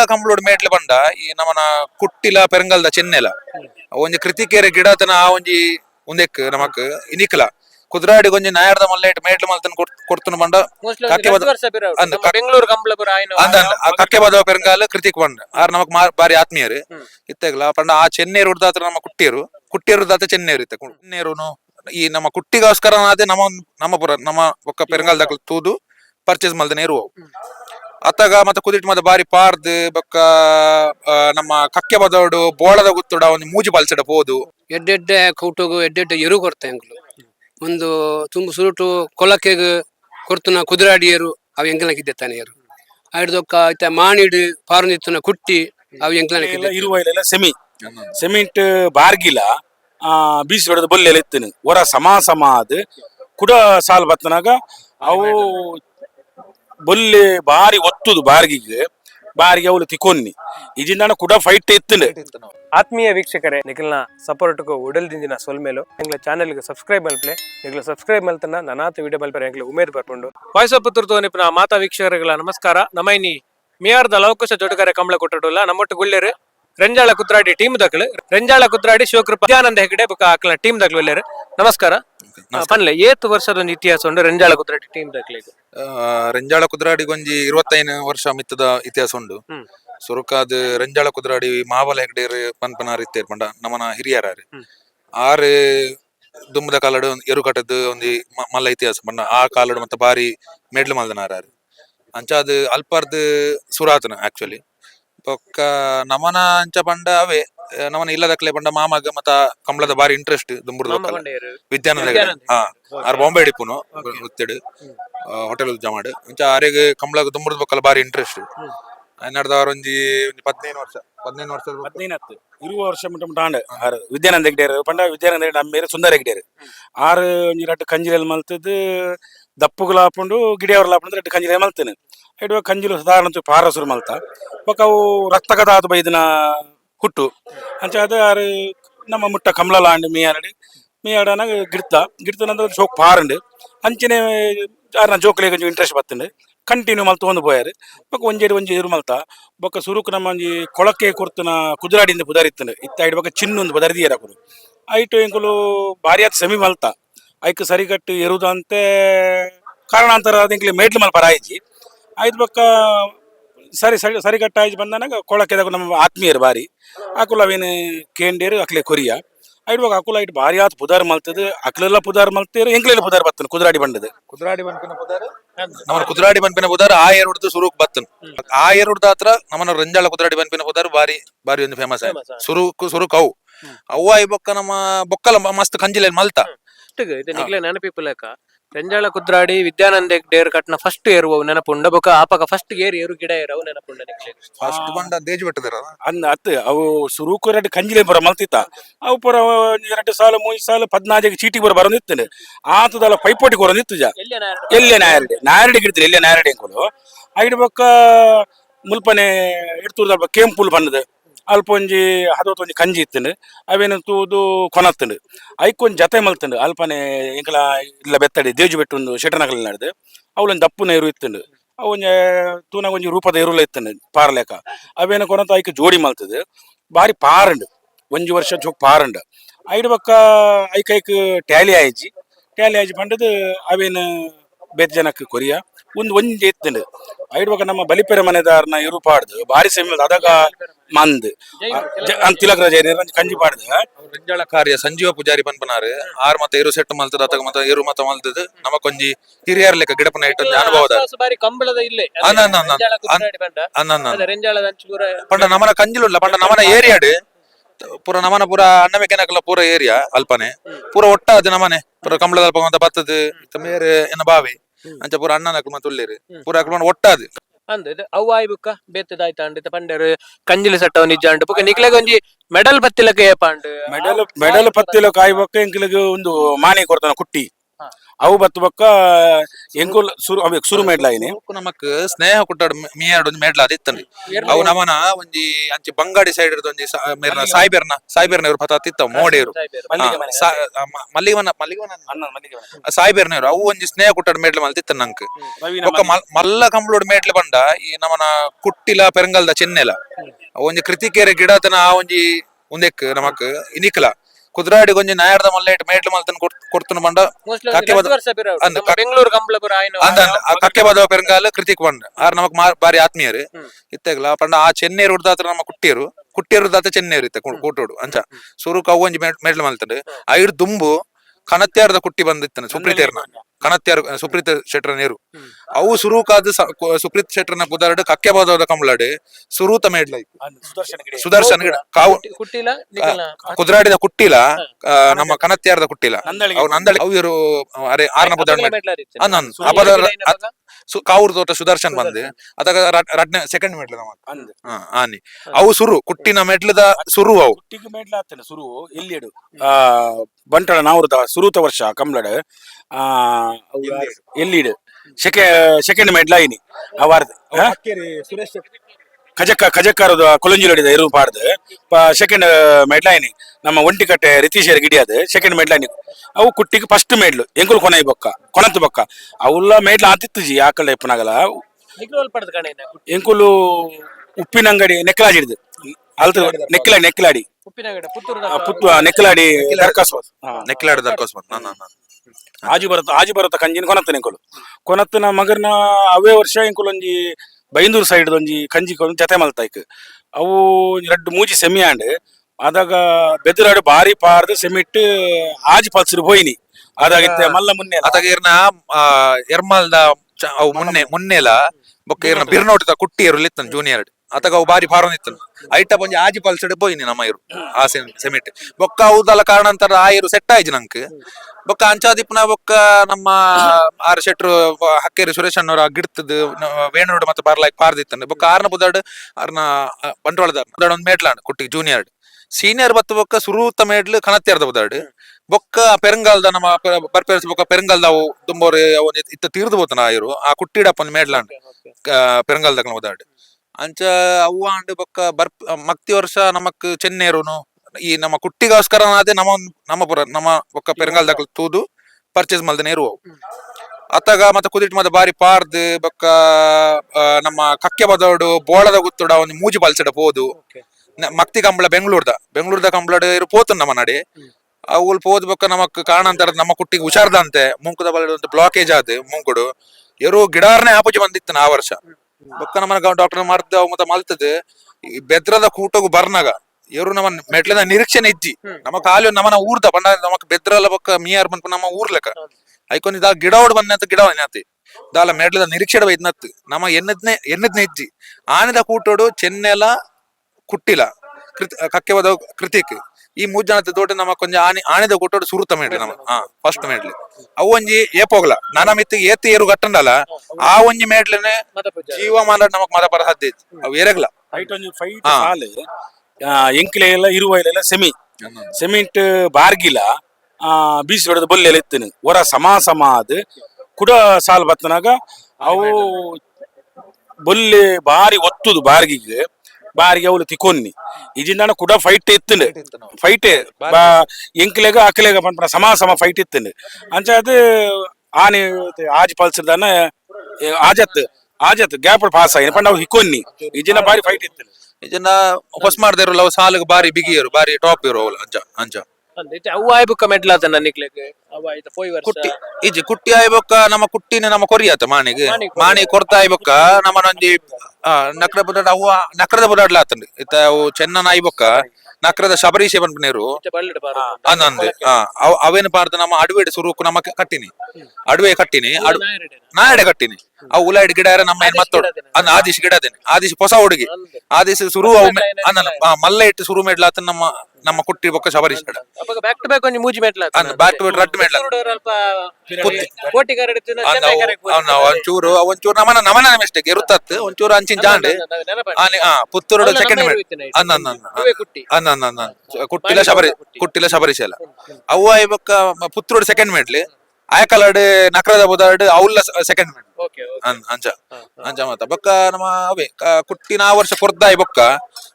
ಎಲ್ಲ ಕಂಬ್ಳೋಡ್ ಮೇಟ್ಲೆ ಬಂಡ ಈ ನಮ್ಮನ ಕುಟ್ಟಿಲ ಪೆರಂಗಲ್ದ ಚೆನ್ನೆಲ. ಒಂಜಿ ಕೃತಿಕೇರೆ ಗಿಡತನ ಆ ಒಂಜಿ ಉಂದೆಕ್ ನಮಕ್ ಇನಿಕಲ. ಕುದ್ರಾಡಿ ಒಂಜಿ ನಾಯರ್ದ ಮಲ್ಲ ಮೇಟ್ಲ ಮಲ್ತನ ಕೊಡ್ತನ ಬಂಡ ಕಕ್ಕೆ ಬದ- ಅಂದ ಬೆಂಗಳೂರು ಅಂದ ಅಂದ ಕಕ್ಕೆ ಬದವ ಪೆರಂಗಾಲ ಕೃತಿಕ್ ಬಂಡ ಆರ್ ನಮಕ್ ಬಾರಿ ಆತ್ಮೀಯರು. ಇತ್ತೆಗ್ಲ ಪಂಡ ಆ ಚೆನ್ನೇರು ಹುಡ್ದಾತ್ರ ನಮ್ಮ ಕುಟ್ಟಿಯರು. ಕುಟ್ಟಿಯರು ದಾತ ಚೆನ್ನೇರು ಇತ್ತೆ. ಚೆನ್ನೇರುನು ಈ ನಮ್ಮ ಕುಟ್ಟಿಗೋಸ್ಕರ ಅದೇ ನಮ್ಮ ನಮ್ಮ ಪುರ ನಮ್ಮ ಒಕ್ಕ ಪೆರಂಗಾಲ್ದಾಗ ತೂದು ಪರ್ಚೇಸ್ ಮಲ್ದನೆ ಇರುವವು. ಅತ್ತಾಗ ಮತ್ತೆ ಕುದಿಟ್ ಮತ್ತೆ ಬಾರಿ ಪಾರ್ದ್ ಬೊಕ್ಕ ಆ, ನಮ್ಮ ಕಕ್ಕೆ ಬದೋಡು ಬೋಳದ ಗುತ್ತುಡ ಒಂದು ಮೂಜಿ ಬಲ್ಸಡ ಪೋದು ಎಡ್ಡೆಡ್ಡೆ ಕೌಟುಗು ಎಡ್ಡೆಡ್ಡೆ ಎರು ಕೊಡ್ತೆ ಹೆಂಗ್ಲು ಒಂದು ತುಂಬು ಸುರುಟು ಕೊಲಕೆಗ್ ಕೊರ್ತುನ ಕುದುರಾಡಿಯರು ಅವು ಎಂಕಲಕ್ಕಿದ್ದೆ ತಾನೆ ಯರು. ಆಯ್ದೊಕ್ಕ ಇತ್ತ ಮಾಣಿಡು ನಾ ಕುಟ್ಟಿ ಅವು ಎಲ್ಲ ಎಂಕಲಕ್ಕಿದ್ದೆ ಇರುವ ಸೆಮಿ. ಸೆಮಿಂಟ್ ಬಾರ್ಗಿಲ ಆ ಬೀಸಿ ಹೊಡೆದ ಬೊಲ್ಲೆಲ್ಲ ಇತ್ತು ಹೊರ ಸಮಸಮಾದ್ ಕೂಡ ಕುಡ ಸಾಲ್ ಬತ್ತನಾಗ ಅವು ಬೊಲ್ಲೆ ಬಾರಿ ಒತ್ತುದು ಬಾರ್ಗಿಗೆ. ಬಾರಿಗೆ ಅವಳು ತಿಕೊನ್ನಿ. ಇಜಿಂದ ಕೂಡ ಫೈಟ್ ಎತ್ತನು ಆತ್ಮೀಯ ವೀಕ್ಷಕರೇ ನಿಖಿಲ್ನ ಸಪೋರ್ಟ್ ಉಡಲ್ ದಿಂದಿನ ಸೊಲ್ಮೇಲು ಎಂಗ್ಲ ಚಾನೆಲ್ಗೆ ಸಬ್ಸ್ಕ್ರೈಬ್ ಮಲ್ಪಲೆ ನಿಗ್ಲ ಸಬ್ಸ್ಕ್ರೈಬ್ ಮಲ್ತನ ನನಾತ ವಿಡಿಯೋ ಮಲ್ಪರೆ ಎಂಗ್ಲ ಉಮೇದ್ ಬರ್ಕೊಂಡು ವಾಯ್ಸ್ ಆಫ್ ಪುತ್ರ ತೋನಿಪಿನ ಮಾತಾ ವೀಕ್ಷಕರಗಳ ನಮಸ್ಕಾರ. ನಮೈನಿ ಮಿಯಾರ್ದ ಲವಕುಶ ಜೋಟುಗಾರೆ ಕಂಬಳ ಕೊಟ್ಟಡುಲ್ಲ. ನಮ್ಮೊಟ್ಟು ಗುಳ್ಳೆರು. ರೆಂಜಾಳ ಕುತ್ರಾಡಿ ಟೀಮ್ ದಕ್ಲು ರಂಜಾಳ ಕುತ್ರಾಡಿ ಶಿವಕೃಪ. ದಯಾನಂದ ಹೆಗಡೆ ಬೊಕ ಆಕಲ ಟೀಮ್ ದಕ್ಲು ಎಲ್ಲರೂ ನಮಸ್ಕಾರ. ಪನ್ಲೆ ಏತ್ ವರ್ಷದ ಒಂದು ಇತಿಹಾಸ ಉಂಡು ರಂಜಾಳ ಕುತ್ರಾಡಿ ಟೀಮ್ ದಕ್ಲಿಗೆ ರಂಜಾಳ ಕುದ್ರಾಡಿ ಒಂಜಿ ಇರುವತ್ತೈನ ವರ್ಷ ಮಿತ್ತದ ಇತಿಹಾಸ ಉಂಡು. ಸುರುಕಾದ್ ರಂಜಾಳ ಕುದ್ರಾಡಿ ಮಾವಲ ಹೆಗಡೆ ಪನ್ಪನಾರ್ ಇತ್ತೇರ್ ಪಂಡ ನಮನ ಹಿರಿಯರಾರ್. ಆರು ದುಂಬದ ಕಾಲಡು ಎರು ಕಟ್ಟದ್ದು ಒಂದು ಮಲ್ಲ ಇತಿಹಾಸ ಪಂಡ. ಆ ಕಾಲಡು ಮತ್ತೆ ಬಾರಿ ಮೇಡ್ಲು ಮಲ್ದನಾರ ಅಂಚ ಅಲ್ಪಾರ್ದ ಅಲ್ಪಾರ್ದ್ ಸುರಾತನ ಆಕ್ಚುಲಿ ಬೊಕ್ಕ ನಮನ ಅಂಚ ಪಂಡ ಅವೇ ನಮನ ಇಲ್ಲದ ಇಲ್ಲದಕ್ಲೆ ಪಂಡ ಮಾಮಗ ಮತ್ತ ಕಂಬಳದ ಬಾರಿ ಇಂಟ್ರೆಸ್ಟ್ ದುಂಬುರ್ದ ವಿದ್ಯಾನಂದ. ಹಾ ಆರ್ ಬಾಂಬೆ ಹಿಡಿಪುನು ಗೊತ್ತಿಡು ಹೋಟೆಲ್ ಜಮಾಡ್ ಅಂಚ ಆರೆಗ್ ಕಂಬಳಗ ದುಂಬುರ್ದ ಬಕ್ಕಲ ಬಾರಿ ಇಂಟ್ರೆಸ್ಟ್ ಹ್ಮ್. ಹನ್ನೆರಡು ಒಂಜಿ ಒಂಜಿ ಪದಿನೈದು ವರ್ಷ ಪದಿನೈದು ವರ್ಷ ಇರುವ ವರ್ಷ ಮಟ್ಟ ಮಟ್ಟ ಆಂಡ್ ಆರು ವಿದ್ಯಾನಂದ ಹೆಗ್ಡೇರು ಪಂಡ ವಿದ್ಯಾನಂದ ನಮ್ಮ ನಮ್ಮೇರೆ ಸುಂದರ ಹೆಗ್ಡೇರು ಆರು ಒಂಜಿ ರಟ್ಟು ಕಂಜಿಲೆಲ್ ಮಲ್ತದ್ದು ದಪ್ಪುಗಳು ಹಾಕೊಂಡು ಗಿಡಿಯವ್ರಲ್ಲ ಹಾಕೊಂಡು ರಟ್ಟು ಕಂಜಿಲೆ ಮಲ್ತೇನೆ. ಇಡುವ ಕಂಜಿಲು ಸಾಧಾರಣ ಪಾರಸರು ಮಲ್ತ. ಬೊಕ ಅವು ರಕ್ತಗದಾದ ಬೈದಿನ ಹುಟ್ಟು. ಅಂಚ ಅದು ಯಾರು ನಮ್ಮ ಮುಟ್ಟ ಕಮಲಲ ಆಂಡ್ ಮೀಯಾರಡಿ ಮೀಯಾಡನಾಗ ಗಿಡ್ತ. ಗಿಡ್ತ ನಂತರ ಶೋಕ್ ಪಾರಂಡು ಅಂಚನೆ ಆರ್ನ ಜೋಕ್ಲಿಗೆ ಕೊಂಚ ಇಂಟ್ರೆಸ್ಟ್ ಬರ್ತೇನೆ ಕಂಟಿನ್ಯೂ ಮಲ್ತು ಒಂದು ಬೋಯಾರು. ಬೊಕ ಒಂಜೇಡು ಒಂಜಿ ಇರು ಮಲ್ತ. ಬೊಕ ಸುರುಕು ನಮ್ಮ ಒಂಜಿ ಕೊಳಕ್ಕೆ ಕೊರ್ತನ ಕುದುರಾಡಿಂದ ಪುದಾರಿತ್ತಂಡು ಇತ್ತ ಇಡ್ಬೇಕು ಬೊಕ ಚಿನ್ನೊಂದು ಪದಾರಿದಿಯರ ಕುರು. ಐಟು ಎಂಕುಲು ಭಾರಿ ಆತ ಸೆಮಿ ಮಲ್ತ. ಐಕ್ ಸರಿಗಟ್ಟು ಎರುದಂತೆ ಕಾರಣಾಂತರ ಅದೆಂಕ್ಲೆ ಮಲ್ ಮಲ್ಪ ರಾಯಿಜಿ ಆಯ್ತು ಬೊಕ್ಕ ಸರಿ ಸರಿ ಸರಿಗಟ್ಟು ಆಯ್ಜಿ ಬಂದನಾಗ ಕೊಳಕೆದಾಗ ನಮ್ಮ ಆತ್ಮೀಯರು ಬಾರಿ. ಅಕುಲವೇನು ಅವೇನು ಕೇಂಡೇರು ಅಕ್ಲೆ ಕೊರಿಯ. ಐಟ್ ಬೊಕ ಅಕುಲ ಐಟ್ ಭಾರಿ ಆತ್ ಪುದಾರ್ ಮಲ್ತದೆ. ಅಕ್ಲೆಲ್ಲ ಪುದಾರ್ ಮಲ್ತೀರು ಎಂಕ್ಲೆಲ್ಲ ಪುದಾರ್ ಬತ್ತನ? ಕುದುರಾಡಿ ಬಂಡದು. ಕುದ್ರಾಡಿ ಬನ್ಪಿನ ಪುದಾರ್? ನಮ್ಮ ಕುದ್ರಾಡಿ ಬಂಪಿನ ಪುದಾರ್ ಆ ಎರಡ್ದು ಸುರುಕ್ ಬತ್ತನ್. ಆ ಎರಡು ಹತ್ರ ನಮ್ಮ ರಂಜಾಳ ಕುದ್ರಾಡಿ ಬನ್ಪಿನ ಪುದಾರ್ ಬಾರಿ ಬಾರಿ ಒಂದು ಫೇಮಸ್. ಸುರುಕ್ ಸುರುಕ್ ಅವು. ಅವ್ವ ಐ ಬೊಕ್ಕ ನಮ್ಮ ಬೊಕ್ಕಲ ಮಸ್ತ್ ಕಂಜಿಲೇನ್ ಮಲ್ತ. ಫಸ್ಟ್ ಇದು ನಿಗ್ಲೆ ನೆನಪಿಪ್ಪಲಕ ಪೆಂಜಾಳ ಕುದ್ರಾಡಿ ವಿದ್ಯಾನಂದ ಡೇರ್ ಕಟ್ನ ಫಸ್ಟ್ ಏರುವ ನೆನಪುಂಡ. ಬೊಕ ಆಪಕ ಫಸ್ಟ್ ಏರ್ ಏರು ಗಿಡ ಏರವು ನೆನಪುಂಡ ಫಸ್ಟ್ ಬಂಡ ದೇಜ್ ಬೆಟ್ಟದರ ಅಂದ? ಅತ್ತು ಅವು ಸುರು ಕಂಜಿಲೆ ಬರ ಮಲ್ತಿತ್ತ. ಅವು ಪರ ಎರಡು ಸಾಲ ಮೂರು ಸಾಲ ಪದ್ನಾಲ್ಕು ಚೀಟಿ ಬರ ಬರೋದಿತ್ತು ಆತದಲ್ಲ ಪೈಪೋಟಿ ಕೊರೊಂದಿತ್ತು ಜಾ ಎಲ್ಲೇ ನಾಯರಡಿ? ನಾಯರಡಿ? ಗಿಡ್ತಿರಿ ಎಲ್ಲೇ ನಾಯರಡಿ ಅಂಕೊಳು ಐಡ್ ಬೊಕ್ಕ ಮುಲ್ಪನೆ ಇಡ್ತುರ್ದ ಕೆಂಪುಲ್ ಬಣ್ಣದ ಅಲ್ಪ ಒಂಜಿ ಕಂಜಿ ಇತ್ತುಂಡು, ಅವೇನು ತೂದು ಕೊನತ್ತುಂಡು. ಐಕೊಂಜಿ ಜತೆ ಮಲ್ತುಂಡು, ಅಲ್ಪನೆ ಎಂಕಲ ಇಲ್ಲ ಬೆತ್ತಡಿ ದೇಜು ಬೆಟ್ಟು ಒಂದು ಶೆಟನಕಲ್ ನಡೆದು, ಅವಳೊಂದು ದಪ್ಪುನ ಇರು ಇತ್ತುಂಡು. ಅವು ಒಂಜಿ ತೂನಾಗ ಒಂಜಿ ರೂಪದ ಇರುಲ ಇತ್ತುಂಡು ಪಾರಲೇಕ ಅವೇನು ಕೊನತ ಐಕ್ ಜೋಡಿ ಮಲ್ತದೆ ಬಾರಿ ಪಾರಂಡು, ಒಂಜಿ ವರ್ಷ ಜೋಕ್ ಪಾರಂಡು. ಐಡ್ ಪಕ್ಕ ಐಕ್ ಐಕ್ ಟ್ಯಾಲಿ ಆಯ್ಜಿ. ಟ್ಯಾಲಿ ಆಯ್ಜಿ ಪಂಡದು ಅವೇನು ಬೇತ್ ಜನಕ್ಕೆ ಕೊರಿಯ ಒಂದು ಒಂಜಿ ಇತ್ತುಂಡು. ಐಡ್ ಪಕ್ಕ ನಮ್ಮ ಬಲಿಪೆರೆ ಮನೆದಾರ್ನ ಇರು ಪಾಡ್ದು ಬಾರಿ ಸೆಮಿ ಅದಾಗ ಮಂದ್ ತಿಲಕ್ ರಜೆ ಕಂಜಿ ಪಾಡ್ದು ರಂಜಾಳ ಕಾರ್ಯ ಸಂಜೀವ ಪೂಜಾರಿ ಪನ್ಪನಾರು ಆರ್ ಮತ್ತೆ ಇರು ಸೆಟ್ ಮಲ್ತದ ಅತಗ ಮತ್ತೆ ಇರು ಮತ ಮಲ್ತದ ನಮಕೊಂಜಿ ಹಿರಿಯರ್ ಲೆಕ್ಕ ಗಿಡಪನ ಇಟ್ಟು ಅನುಭವದ ಬಾರಿ ಕಂಬಳದ ಇಲ್ಲೇ. ಅನ್ನ, ಅನ್ನ, ಅನ್ನ. ರೆಂಜಾಳ ಕುದ್ರಾಡಿ ಬಂಡ ಅನ್ನ ಅದೇ ರೆಂಜಾಳದ ಅಂಚು ಪೂರ ಪಂಡ ನಮನ ಕಂಜಿಲುಲ್ಲ ಪಂಡ ನಮನ ಏರಿಯಾಡ್ ಪೂರ ನಮನ ಪೂರ ಅಣ್ಣಮೆಕೆನಕಲ ಪೂರ ಏರಿಯಾ ಅಲ್ಪನೆ. ಪೂರ ಒಟ್ಟಾದ ನಮನೆ. ಪೂರ ಕಂಬಳದ ಅಲ್ಪ ಮಂತ ಬತ್ತದ ಇತ್ತ ಮೇರೆ ಎನ್ನ ಬಾವಿ. ಅಂಚ ಪೂರ ಅಣ್ಣನಕ್ಲು ಮತ್ತೆ ಉಳ್ಳೇರಿ ಪೂರ ಅಕ್ಲು ಒಟ್ಟಾದ ಅಂದ್ ಅವು ಆಯ್ ಬುಕ್ಕ ಬೇತದಾಯ್ತ ಅಂಡ್ ಪಂಡರ್. ಕಂಜಿಲ ಸಟ್ಟವ ನಿಜ ಅಂಡ್ ಬುಕ್ಕ ನಿಕ್ಲೆಗ್ ಒಂಜಿ ಮೆಡಲ್ ಪತ್ತಿಲಕ ಏಪ ಅಂಡ್ ಮೆಡಲ್ ಮೆಡಲ್ ಪತ್ತಿಲ ಬುಕ್ಕ ಇಂಕ್ಲೆಗ್ ಒಂದು ಮಾನೆ ಕೊಡ್ತಾನ ಕುಟ್ಟಿ. ಅವು ಬತ್ತು ಬಕ್ಕ ಎಂಕುಲ್ ಸುರು ಅವ್ ಸುರು ಮೇಡ್ಲ ಐನಿ ಅವಕ್ಕೆ ನಮಕ್ ಸ್ನೇಹ ಕೊಟ್ಟ ಮೀಯಾಡ್ ಒಂಜಿ ಮೇಡ್ಲ ಅದಿತ್ತಂಡಿ ಅವು ನಮನ ಒಂಜಿ ಅಂಚಿ ಬಂಗಾಡಿ ಸೈಡ್ ಇರ್ದು ಒಂಜಿ ಮೇರ್ನ ಸಾಯ್ಬೇರ್ನ ಸಾಯ್ಬೇರ್ನ ಇವ್ರು ಪತ ತಿತ್ತ ಮೋಡೇರು. ಮಲ್ಲಿಗವನ ಮಲ್ಲಿಗವನ ಮನೆ. ಸಾಯ್ಬೇರ್ನವ್ರು ಅವು ಒಂಜಿ ಸ್ನೇಹ ಕೊಟ್ಟ ಮೇಡ್ಲ ಮಲ್ತಿತ್ತ ನಂಕ್. ರವಿನ ಬೊಕ್ಕ ಮಲ್ಲ ಕಂಪ್ಲೋಡ್ ಮೇಡ್ಲ ಬಂಡ ಈ ನಮನ ಕುಟ್ಟಿಲ ಪೆರಂಗಲ್ದ ಚೆನ್ನೆಲ. ಒಂಜಿ ಕೃತಿಕೇರೆ ಗಿಡತನ ಆ ಒಂಜಿ ಉಂದೆಕ್ ನಮಕ್ ಇನಿಕಲ. ಕುದ್ರಾಡಿ ಒಂಜಿ ನಾಯರ್ದ ಮಲ್ಲೈಟ್ ಮೇಟ್ಲೆ ಮಲ್ತನ್ ಕೊಡ್ತನ ಬಂಡ ಬೆಂಗಳೂರು ಆ ಕಕ್ಕೆ ಬದವ ಪೆರಂಗಾಲ ಕೃತಿಕ್ ಬಂಡ. ಆರ್ ನಮಕ್ ಬಾರಿ ಆತ್ಮೀಯರು. ಇತ್ತೆಗ್ಲ ಪಂಡ ಆ ಚೆನ್ನೈರು ಹುಡ್ದಾತ್ರ ನಮ್ಮ ಕುಟ್ಟಿಯರು. ಕುಟ್ಟಿಯರು ದಾತ ಚೆನ್ನೈರು ಇತ್ತೆ ಕೂಟೋಡು ಅಂಚ. ಸುರುಕ್ ಅವು ಒಂಜಿ ಮೇಟ್ಲೆ ಮಲ್ತಂಡು. ಐಡ್ ದುಂಬು ಕಣತ್ಯಾರದ ಕುಟ್ಟಿ ಬಂದಿತ್ತನ ಸುಪ್ರೀತೇರ್ನ. ಕಣತ್ಯಾರ ಸುಪ್ರೀತ್ ಶೆಟ್ರ ನೀರು. ಅವು ಸುರೂಕಾದ ಸುಪ್ರೀತ್ ಕುದಾರಡು ಕಕ್ಕೆ ಬಾದ ಕಂಬಳಡ್ ಸುರೂತ ಮೇಡ್ಲ ಇತ್ತು. ಅನ್ನ ಸುದರ್ಶನ ಗಿಡ. ಕಾವು ಕುದ್ರಾಡಿದ ಕುಟ್ಟಿಲ ನಮ್ಮ ಕಣತ್ಯಾರದ ಕುಟ್ಟಿಲ? ಅವು ನಂದಳಿ ಅವು ಇವರು ಅರೆ ಆರ್ನ ಸುರುಳಿ ಅಪದ? ಸು- ಕಾವೂರ್ ತೋಟ ಸುದರ್ಶನ್ ಬಂದು. ಅದಾಗ ರಡ್ನೆ ಸೆಕೆಂಡ್ ಮೆಟ್ಲ ಅಂದ್. ಹಾ ಆನಿ. ಅವು ಸುರು ಕುಟ್ಟಿನ ಮೆಟ್ಲದ ಸುರು ಅವು. ಕುಟ್ಟಿಗೆ ಮೆಟ್ಲ ಆತನ ಸುರು ಎಲ್ಲಿಡು ಆ ಬಂಟಳ ನಾವ್ರದ ಸುರುತ ವರ್ಷ ಕಂಬ್ಲಡ್? ಎಲ್ಲಿಡು ಸೆಕೆ ಸೆಕೆಂಡ್ ಮೆಟ್ಲ ಐನಿ ಅವಾರ್ದ ಕಜಕ್ಕ ಕೊಲಂಜಿ ಕೊಲಂಜಿಲೋಡಿದ ಇರು ಪಾಡ್ದು. ಸೆಕೆಂಡ್ ಲೈನಿಂಗ್ ನಮ್ಮ ಒಂಟಿಕಟ್ಟೆ ರಿತೀಶರ ಗಿಡಿ ಗಿಡಿಯಾದ ಸೆಕೆಂಡ್ ಮೆಡ್ಲ ಅವು ಕುಟ್ಟಿಗೆ ಫಸ್ಟ್ ಮೇಡ್ಲು ಎಂಕುಲು ಕೊನೆ ಬೊಕ್ಕ ಕೊನತ್ತು ಬೊಕ್ಕ. ಅವುಲ್ಲ ಮೇಡ್ಲ ಆಕಳ ಕಣೆ ಇನ್ನ ಕುಟ್ಟಿ. ಎಂಕುಲು ಉಪ್ಪಿನ ಅಂಗಡಿ ನೆಕ್ಲಾಡಿ. ಹಿಡಿದು ಅಲ್ತು ಆ, ಪುತ್ತು ನೆಕ್ಲಾಡಿ ದರ್ಕಾಸ್ ನೆಕ್ಲಾಡ ದರ್ಕೋಸ್ ನಾನು ನಾನು ಆಜು ಬರುತ್ತ ಆಜು ಬರುತ್ತ ಕಂಜಿನ ಕೊನತ್ತನ ಎಂಕುಲು ಕೊನತ್ತನ ಮಗರ್ನ ಅವೇ ವರ್ಷ ಎಂಕುಲು ಒಂಜಿ ಬೈಂದೂರು ಸೈಡ್ ಒಂಜಿ ಕಂಜಿ ಕೊಂಡು ತೆತೆ ಮಲ್ತಾಯ್ಕ್. ಅವು ರಡ್ಡು ಮೂಜಿ ಸೆಮಿ ಆಂಡ್ ಅದಾಗ ಬೆದರಾಡು ಬಾರಿ ಪಾರ್ದು ಸೆಮಿಟ್ ಆಜಿ ಪಲ್ಸರು ಹೋಯ್ನಿ ಅದಾಗಿತ್ತೆ ಮಲ್ಲ ಮುನ್ನೆ ಅದಾಗ ಇರ್ನ ಆ, ಎರ್ಮಾಲ್ದ ಅವು ಮುನ್ನೆ ಮುನ್ನೆಲ? ಬೊಕ್ಕ ಇರ್ನ ಬಿರ್ನೋಟದ ಕುಟ್ಟಿ ಇರು ಜೂನಿಯರ್ ಅದಾಗ ಅವು ಬಾರಿ ಫಾರನ್ ಇತ್ತನ್. ಐಟ ಬಂದು ಆಜಿ ಪಲ್ಸಡ್ ಬೋಯ್ನಿ ನಮ್ಮ ಇರು ಆ ಸೆಮಿಟ್ ಬೊಕ್ಕ ಅವುದಲ್ಲ ಕಾರಣಾಂತರ ಆ ಇರು ಸೆಟ್ ಆಯ್ತು ನಂಕ್. ಬೊಕ್ಕ ಅಂಚಾದಿಪ್ನ ಬೊಕ್ಕ ನಮ್ಮ ಆರ್ ಶೆಟ್ರು ಹಕ್ಕೇರಿ ಸುರೇಶ್ ಅಣ್ಣವ್ರ ಗಿಡ್ತದ ವೇಣುಡು ಮತ್ತೆ ಬರ್ಲಾಕ್ ಪಾರ್ದಿತ್ತನ್ ಬೊಕ್ಕ ಆರ್ನ ಬುದಾಡ್, ಆರ್ನ ಬಂಡವಾಳದ ಮೇಡ್ಲಾಂಡ್ ಒಂದ್ ಮೇಟ್ಲಾಂಡ್ ಕುಟ್ಟಿಗೆ ಜೂನಿಯರ್ ಸೀನಿಯರ್ ಬತ್ತ ಬೊಕ್ಕ ಸುರೂತ ಮೇಡ್ಲು ಕಣತ್ಯಾರ್ದ ಬುದಾಡ್. ಬೊಕ್ಕ ಪೆರಂಗಾಲ್ದ ನಮ್ಮ ಬರ್ಪೇರ್ಸ್ ಬೊಕ್ಕ ಪೆರಂಗಾಲ್ದ ಅವು ಅವು ಇತ್ತ ತೀರ್ದು ಬೋತನ ಆಯರು ಆ ಕುಟ್ಟಿಡಪ್ಪನ ಮೇಡ್ಲಾಂಡ್ ಪೆರಂಗಾಲ್ದ ಹೋದಾಡ್ ಅಂಚ ಅವ್ವ ಬೊಕ್ಕ ಬರ್ಪ್, ಮಕ್ತಿ ವರ್ಷ ನಮಕ್ ಚೆನ್ನೇರುನು ಈ ನಮ್ಮ ಕುಟ್ಟಿಗೋಸ್ಕರ ಅದೇ ನಮ್ಮ ನಮ್ಮ ಪುರ ನಮ್ಮ ಪೆರಂಗಾಲ್ದ ತೂದು ಪರ್ಚೇಸ್ ಮಲ್ದ ನೇರು. ಅತಗ ಅತ್ತಾಗ ಮತ್ತೆ ಕುದಿಟ್ ಮತ್ತೆ ಬಾರಿ ಪಾರ್ದ್ ಬೊಕ್ಕ ನಮ್ಮ ಕಕ್ಕೆ ಬದೋಡು ಬೋಳದ ಗುತ್ತುಡ ಒಂದು ಮೂಜಿ ಬಲ್ಸಡ ಪೋದು. ಮಕ್ತಿ ಕಂಬಳ ಬೆಂಗಳೂರ್ದ. ಬೆಂಗಳೂರ್ದ ಕಂಬಳಡ್ ಇರು ಪೋತು ನಮ್ಮ ನಡೆ. ಅವುಲ್ ಪೋದ್ ಬೊಕ್ಕ ನಮಕ್ ಕಾರಣಾಂತರ ನಮ್ಮ ಕುಟ್ಟಿಗೆ ಹುಷಾರ್ದಂತೆ ಮುಂಕುದ ಬಲ ಒಂದು ಬ್ಲಾಕೇಜ್ ಆದ್ ಮುಂಕುಡು. ಎರು ಗಿಡಾರ್ನೇ ಆಪುಜಿ ಬಂದಿತ್ತು ಆ ವರ್ಷ. ಬೊಕ್ಕ ನಮ್ಮ ಡಾಕ್ಟರ್ ಮಾಡ್ದ ಮತ್ತೆ ಮಲ್ತದೆ. ಈ ಬೆದ್ರದ ಕೂಟಗು ಬರ್ನಾಗ. ಎರು ನಮ್ಮ ಮೆಟ್ಲಿನ ನಿರೀಕ್ಷೆನೆ ಇಜ್ಜಿ ನಮ್ಮ ಕಾಲು ನಮ್ಮನ ಊರ್ದ ಬಂದ ನಮಕ್ ಬೆದ್ರಲ್ಲ ಬೊಕ್ಕ ಮೀಯಾರ್ ಬಂದ್ ನಮ್ಮ ಊರ್ಲೆಕ್ಕ ಐಕೊಂದ್ ಇದ ಗಿಡ ಓಡ್ ಬಂದ ಗಿಡ ನಾತಿ ದಾಲ ಮೆಟ್ಲದ ನಿರೀಕ್ಷೆ ಇದ್ನತ್ ನಮ್ಮ ಎನ್ನದ್ನೆ ಎನ್ನದ್ನೆ ಇಜ್ಜಿ ಆನೆದ ಕೂಟೋಡು ಚೆನ್ನೆಲ ಕುಟ್ಟಿಲ ಕೃತಿ ಕಕ್ಕೆ ಹೋದ ಕೃತಿಕ್. ಈ ಮೂರ್ ಜನ ತೋಟ ನಮ್ಮ ಕೊಂಚ ಆನೆ ಆನೆದ ಕೂಟೋಡು ಸುರುತ ಮೇಡ್ಲಿ ನಮ್ಮ ಹಾ ಫಸ್ಟ್ ಮೇಡ್ಲಿ ಅವು ಒಂಜಿ ಏಪೋಗ್ಲ ನನ್ನ ಮಿತ್ತಿಗೆ ಏತಿ ಏರು ಗಟ್ಟಂಡಲ ಆ ಒಂಜಿ ಮೇಡ್ಲೆನೆ. ಜೀವ ಮಾಲ ನಮಕ್ ಮದ ಬರ ಸಾಧ್ಯ. ಅವು ಎರೆಗ್ಲ. ಫೈಟ್ ಒಂಜಿ ಫೈಟ್ ಹಾ. ಸಾಲ್ ಎಂಕ್ಲೆ ಎಲ್ಲ ಇರುವ ಸೆಮಿ ಸಿಮೆಂಟ್ ಬಾರ್ಗಿಲ ಬೀಸಿ ಹೊಡೆದ ಬೊಲ್ಲೆಲ್ಲ ಇತ್ತೇನೆ. ಹೊರ ಸಮ ಸಮ ಅದು ಕುಡ ಸಾಲ್ ಬತ್ತನಾಗ ಅವು ಬೊಲ್ಲೆ ಬಾರಿ ಒತ್ತುದು ಬಾರ್ಗಿಗೆ. ಬಾರಿಗೆ ಅವಳು ತಿಕ್ಕೊನ್ನಿ ಇದಿಂದ ಕುಡ ಫೈಟ್ ಎತ್ತನು ಫೈಟ್ ಬಾ, ಎಂಕ್ಲೆಗ ಅಕ್ಲೆಗ ಬಂದ ಸಮ ಸಮ ಫೈಟ್ ಎತ್ತನು ಅಂಚ ಅದು ಆನೆ ಆಜ್ ಪಲ್ಸರ್ದಾನ ಆಜತ್ ಆಜತ್, ಗ್ಯಾಪ್ ಪಾಸ್ ಆಯ್ನ ಪಂಡ ಅವು ಹಿಕ್ಕೊನ್ನಿ ಇದನ್ನ ಬಾರಿ ಫೈಟ್ ಎತ್ತನು ಇದನ್ನ ಹೊಸ ಮಾಡ್ದಿರಲ್ಲ ಅವು ಸಾಲಿಗೆ ಬಾರಿ ಬಿಗಿಯರು ಬಾರಿ ಟಾಪ್ ಇರೋ ಅಂಚ ಅಂದ್ ಇತ್ತೆ ಅವು ಮೆಟ್ಲ ಆತನ ನಿಕ್ಲೆಗ್? ಅವ ಆಯ್ತ ವರ್ಷ ಕುಟ್ಟಿ ಇಜ್ಜಿ ಕುಟ್ಟಿ ಆಯ್ಬೊಕ್ಕ ನಮ್ಮ ಕುಟ್ಟಿನ ನಮ್ಮ ಕೊರಿಯಾತ ಮಾಣಿಗೆ. ಮಾಣಿ ಕೊರ್ತಾ ಆಯ್ಬೊಕ್ಕ ನಮ್ಮ ನಂಜಿ ಆ ನಕ್ರ ಬುದಾಡ್ ಅವು ನಕ್ರದ ಬುದಾಡ್ಲ ಆತಂಡಿ ಇತ್ತ ಅವು ಚೆನ್ನನ ಆಯ್ಬೊಕ್ಕ. ನಕ್ರದ ಶಬರೀಶೆ ಆ ಅವ್ ಅವೇನ್ ಪಾರ್ದ ನಮ್ಮ ಅಡವೇಡ್ ಸುರುಕು ನಮ್ಮ ಕಟ್ಟಿನಿ. ಅಡವೆ ಕಟ್ಟಿನಿ. ಅಡ್ ನಾಯಡೆ ಕಟ್ಟಿನಿ. ಅವು ಉಲಾಯ್ಡ್ ಗಿಡ ನಮ್ಮ ಏನ್ ಮತ್ತೊಡ? ಅನ್ನ ಆದಿಶ್ ಗಿಡ ಅದೇನೆ ಆದಿಶ್ ಹೊಸ ಹುಡುಗಿ. ಆದಿಶ್ ಸುರು ಅವ್ ಮಲ್ಲ ಇಟ್ಟು ಸುರು ಮೇಡ್ಲಾತ ನಮ್ಮ ನಮ್ಮ ಕುಟ್ಟಿ ಬೊಕ್ಕ ಶಬರಿ ಅಪ್ಪಗ ಬ್ಯಾಕ್ ಟು ಬ್ಯಾಕ್ ಒಂಜಿ ಮೂಜಿ ಮೆಟ್ಲ ರಡ್ಡ್ ಮೆಟ್ಲ. ಅಲ್ಪ ಅವು- ಅವ್ನ ಒಂಚೂರು ಒಂಚೂರು ನಮನ ನಮನ ಮಿಸ್ಟೇಕ್ ಇರುತ್ತತ್. ಒಂಚೂರು ಅಂಚಿನ ಜಾಂಡೆ. ಆನೆ ಆ ಪುತ್ತೂರು ಸೆಕೆಂಡ್ ಮೇಡ್ ಅನ್ನ ಅನ್ನ ಅನ್ನ ಕುಟ್ಟಿ. ಅನ್ನ ಅನ್ನ ಅನ್ನ ಕುಟ್ಟಿಲ ಶಬರಿ ಕುಟ್ಟಿಲ ಶಬರಿಶಲ ಐ ಬೊಕ್ಕ ಪುತ್ತೂರು ಸೆಕೆಂಡ್ ಮೇಡ್ಲಿ ಆಯಕಲಡೆ ನಕರದ ಬುದಾಡ್ ಅವ್ಲ ಸೆಕೆಂಡ್ ಓಕೆ ಅಂಜ. ಅಂಜ ಮಾತ. ಬೊಕ್ಕ ನಮ್ಮ ಅವೇ ಕುಟ್ಟಿ ಕುಟ್ಟಿನ ಆ ವರ್ಷ ಕೊರ್ದಾಯ್ ಬೊಕ್ಕ.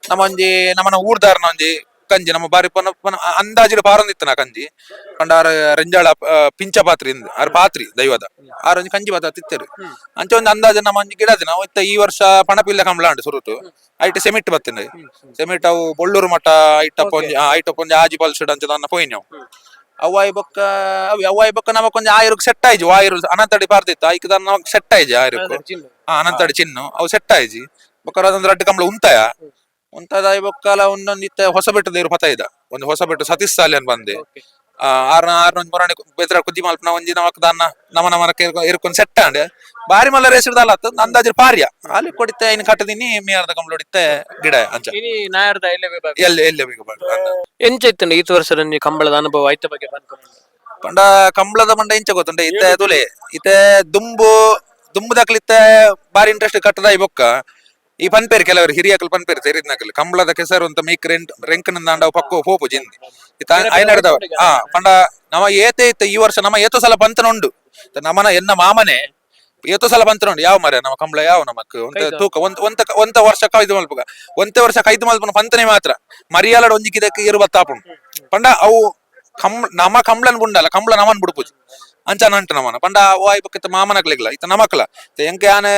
ನಮ್ಮ ಒಂಜಿ ನಮ್ಮನ ಊರ್ದಾರ್ನ ಒಂಜಿ ಕಂಜಿ ನಮ್ಮ ಬಾರಿ ಪನ ಪನ ಅಂದಾಜಿಡು ನಾ ಕಂಜಿ. ಪಂಡ ಆರ ರೆಂಜಾಳ ಆ, ಪಿಂಚ ಪಾತ್ರಿ ಇಂದ್ ಆರ್ ಪಾತ್ರಿ ದೈವದ. ಆರ ಒಂಜಿ ಕಂಜಿ ಬಾತ ತಿತ್ತರು ಅಂಚ ಒಂದು ಅಂದಾಜು ನಮ್ಮ ಒಂಜಿ ಗಿಡದ ನಾವು ಇತ್ತ ಈ ವರ್ಷ ಪಣಪಿಲ್ಲ ಕಂಬಳ ಅಂಡ್ ಸುರುಟು. ಐಟ್ ಸೆಮಿಟ್ ಬತ್ತಿನ ಸೆಮಿಟ್ ಅವು ಬೊಳ್ಳೂರು ಮಠ ಐಟಪ್ಪ ಒಂಜಿ ಐಟಪ್ಪ ಒಂಜಿ ಆಜಿ ಪಲ್ಸಡ್ ಅಂಚ ನನ್ನ ಪೋಯಿನ್ಯವು. ಅವಾಯ್ ಬೊಕ್ಕ ಅವಿ ಅವಾಯ್ ಬೊಕ್ಕ ನಮಕ್ ಒಂಜಿ ಸೆಟ್ ಆಯ್ಜಿ ಆಯುರ್ ಅನಂತಡಿ ಪಾರ್ದಿತ್ತ ಐಕ್ ನಮಕ್ ಸೆಟ್ ಆಯ್ಜಿ ಆಯುರ್ಗ್ ಆ ಅನಂತಡಿ ಚಿನ್ನು ಅವು ಸೆಟ್ ಆಯ್ಜಿ ಬೊಕ್ಕ ಅದೊಂದು ರಡ್ಡು ಕಂಬಳ ಉಂತಾಯ ಉಂತದ ಬೊಕ್ಕಲ ಒಂದೊಂದು ಇತ್ತ ಹೊಸ ಬೆಟ್ಟದ ಇರು ಪತ ಇದ. ಒಂದು ಹೊಸ ಬೆಟ್ಟ ಸತೀಶ್ ಸಾಲಿ ಅನ್ ಬಂದೆ. ಆ ಆರ್ನ ಆರ್ನ ಮೊರಾಣಿ ಬೆದ್ರ ಕುದ್ದಿ ಮಲ್ಪನ ಒಂಜಿ ನಮಕ್ ದಾನ ನಮ ನಮನ ಇರ್ಕೊಂಡು ಸೆಟ್ ಅಂಡ್ ಬಾರಿ ಮಲ್ಲ ರೇಸಿಡ್ದ ಅಲ್ಲ ಅಂದಾಜು ಪಾರ್ಯ. ಅಲ್ಲಿ ಕೊಡಿತ್ತೆ ಇನ್ ಕಟ್ಟದಿನಿ ಮೇಯರ್ದ ಕಂಬಳ ಹೊಡಿತೆ ಗಿಡ ಅಂಚ. ಇನಿ ನಾಯರ್ದ ಇಲ್ಲೇ ವಿಭಾಗ? ಎಲ್ಲಿ ಎಲ್ಲಿ. ಎಂಚ ಇತ್ತಂಡ ಈತ ವರ್ಷದ ಕಂಬಳದ ಅನುಭವ ಆಯ್ತ ಬಗ್ಗೆ ಪಂಡ ಕಂಬಳದ ಮಂಡ ಇಂಚ ಗೊತ್ತುಂಟ ಇತ್ತೆ ತುಲೆ. ಇತ್ತೆ ದುಂಬು ದುಂಬು ದಾಖಲಿತ್ತೆ ಬಾರಿ ಇಂಟ್ರೆಸ್ಟ್ ಕಟ್ಟದ ಈ ಬೊಕ್ಕ ಈ ಪನ್ಪೇರ್ ಕೆಲವರು ಹಿರಿಯಕಲ್ ಪನ್ಪೇರ್ ತೆರಿದ್ನಕಲ್ ಕಂಬಳದ ಕೆಸರು ಅಂತ ಮೀಕ್ ರೆಂಟ್ ರೆಂಕನ ಅಂಡ ಪಕ್ಕ ಹೋಪು ಜಿಂದಿ. ಐನಡ್ದವ ಹಾ ಪಂಡ ನಮ ಏತೆ ಇತ್ತ ಈ ವರ್ಷ ನಮ್ಮ ಏತು ಸಲ ಪಂತನ ಉಂಡು. ನಮನ ಎನ್ನ ಮಾಮನೆ ಏತು ಸಲ ಪಂತನುಂಡು ಯಾವ ಮರ ನಮ್ಮ ಕಂಬಳ ಯಾವ ನಮಕ್ ಒಂತ ತೂಕ ಒಂತ ಒಂತ ಒಂತ ವರ್ಷ ಕೈದು ಮಲ್ಪಗ. ಒಂತೆ ವರ್ಷ ಕೈದು ಮಲ್ಪನ ಪಂತನೆ ಮಾತ್ರ. ಮರಿಯಾಲಡ ಒಂಜಿಕಿದಕ್ಕೆ ಇರುವ ಪಂಡ ಅವು ಕಂ ನಮ ಕಂಬಳನ್ ಬುಂಡಲ್ಲ ಕಂಬಳ ನಮನ್ ಬುಡ್ಪುಜಿ. ಅಂಚನ ಅಂಟ ನಮನ ಪಂಡ ವಾಯ್ ಪಕ್ಕ ಮಾಮನಕ್ಲಿಗ್ಲ ಇತ್ತ ನಮಕ್ಲ ಎಂಕೆ ಆನೆ